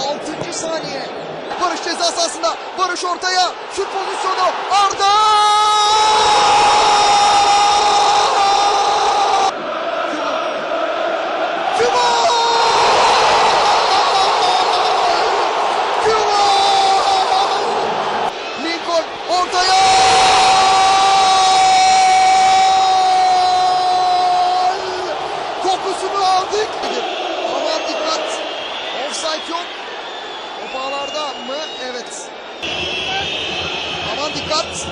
6. saniye. Barış ceza sahasında. Barış ortaya. Şut pozisyonu. Arda! Ortaya! Kokusunu aldık. Aman dikkat. Offside yok. O bağlarda mı? Evet. Aman dikkat.